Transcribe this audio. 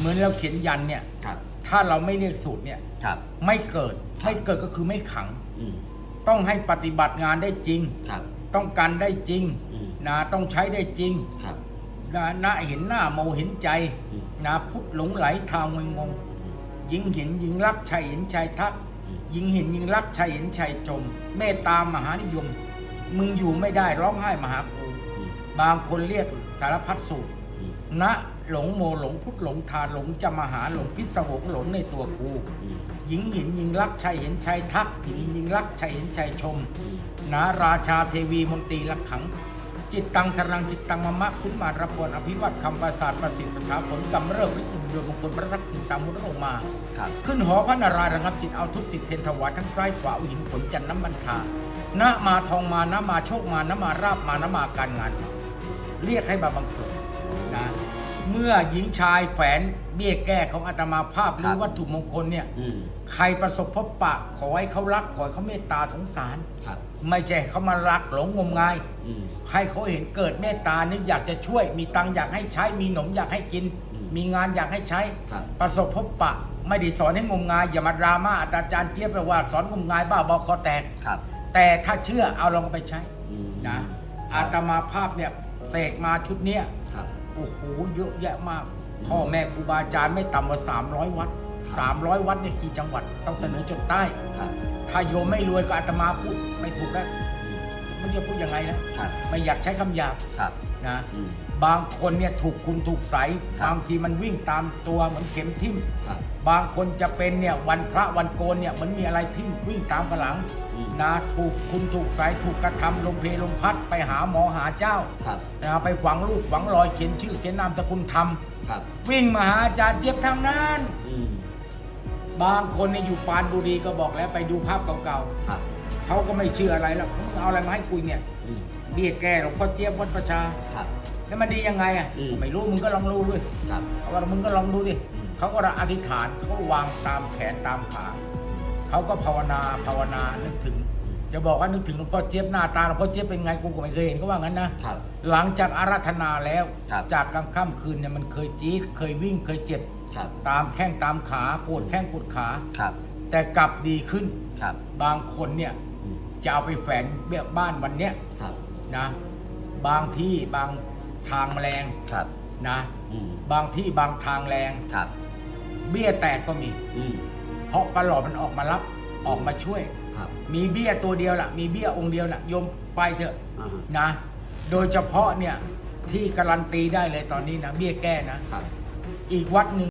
เหมือนเราเขียนยันเนี่ย ครับ ถ้าเราไม่เรียกสูตรเนี่ย ครับ ไม่เกิดไม่เกิดก็คือไม่ขัง อืมต้องให้ปฏิบัติงานได้จริง ครับ ต้องการได้จริงอืม นะต้องใช้ได้จริงครับ นะนะเห็นหน้าโมเห็นใจอืม นะพุทธหลงไหลทางงงงงยิงเห็นยิงรักชายเห็นชายทัก อืม ยิงเห็นยิงรักชายเห็นชายจม เมตตามหานิยม มึงอยู่ไม่ได้ร้องไห้มาหากู อืมบางคนเรียกสารพัดสูตร อืมนะ หลงโมหลงพุทธหลงทานหลงจะมาหาหลงพิศวงหลงในตัวกูอืมหญิงเห็นยิงรักชายเห็นชายทักหญิงเห็นยิงรักชายเห็นชายชมอืมนะราชาเทวีมนตรีลักขัง จิตตังสรังจิตตังมะมะคุณมารพลอภิวัตคำประสาทประสิทธิ์สถาผลกำเริบวิจิตรดวงมงคลพระรักสินตามมุตลงมาครับขึ้นหอพระนารายณ์ระงับจิตเอาทุกติดเทนถวายทั้งซ้ายขวาเอาหินผลจันทร์น้ำมันทานะมาทองมานะมาโชคมานะมาราบมานะมาการงานมาเรียกให้มาบังเกิดนะ เมื่อหญิงชายแฝนเบี้ยแก้ของอาตมาภาพหรือวัตถุมงคลเนี่ยอืมใครประสบพบปะขอให้เขารักขอให้เขาเมตตาสงสาร ครับไม่ใช่เขามารักหลงงมงาย อืม ให้เขาเห็นเกิดเมตตานึกอยากจะช่วย มีตังค์อยากให้ใช้ มีหนมอยากให้กิน อืมมีงานอยากให้ใช้ ครับ ประสบพบปะ ไม่ได้สอนให้งมงาย อย่ามาดราม่าอาจารย์เจี๊ยบไปว่าสอนงมงายบ้าบอคอแตก ครับแต่ถ้าเชื่อเอาลองไปใช้อืมนะอาตมาภาพเนี่ยเสกมาชุดเนี้ยครับโอ้โหเยอะแยะมาก พ่อแม่ครูบาอาจารย์ไม่ต่ำกว่า 300 วัดครับ300 วัดเนี่ยกี่จังหวัดต้องแต่เหนือจนใต้ครับถ้าโยมไม่รวยก็อาตมาพูดไม่ถูกแล้วอืมมันจะพูดยังไงนะครับไม่อยากใช้คำหยาบครับ นะอืมบางคนเนี่ยถูกคุณถูกใสครับบางทีมันวิ่งตามตัวเหมือนเข็มทิ่มครับบางคนจะเป็นเนี่ยวันพระวันโกนเนี่ยเหมันมีอะไรทิ่มวิ่งตามกระหลังอืมนะถูกคุณถูกใสถูกกระทำลมเพลลมพัดไปหาหมอหาเจ้าครับนะไปฝังลูกฝังรอยเขียนชื่อเขียนนามสกุลทครับำวิ่งมาหาอาจารย์เจี๊ยบทางนั้นอืมบางคนเนี่ยอยู่ปรานบุรีก็บอกแล้วไปดูภาพเก่าครับๆเขาก็ไม่เชื่ออะไรแล้วมึงเอาอะไรมาให้คุยเนี่ยอืม เบี้ยแก้หลวงพ่อเจี๊ยบวัดประชาครับ แล้วมันดียังไงอะอืม ไม่รู้มึงก็ลองรู้ด้วยครับ เขาว่ามึงก็ลองดูดิอืมเขาก็อธิษฐานเขาวางตามแขนตามขาเขาก็ภาวนาภาวนานึกถึง จะบอกว่านึกถึงหลวงพ่อเจี๊ยบหน้าตาหลวงพ่อเจี๊ยบเป็นไงกูก็ไม่เคยเห็นเขาว่างั้นนะ ครับ หลังจากอาราธนาแล้ว ครับ จากกลางค่ำคืนเนี่ยมันเคยจี๊ดเคยวิ่งเคยเจ็บ ครับ ตามแข้งตามขาปวดแข้งปวดขา ครับ แต่กลับดีขึ้น ครับ บางคนเนี่ย อืมจะเอาไปแฝนเบี้ยบ้านวันเนี้ยครับ นะบางที่บางทางแรงครับ นะอืมบางที่บางทางแรง ครับ เบี้ยแตกก็มี อืมเพราะปลาหลอดมันออกมารับออกมาช่วย ครับมีเบี้ยตัวเดียวล่ะ มีเบี้ยองค์เดียวน่ะโยมไปเถอะอ่าฮะนะ โดยเฉพาะเนี่ยที่การันตีได้เลยตอนนี้นะเบี้ยแก้นะ ครับ อีกวัดหนึ่ง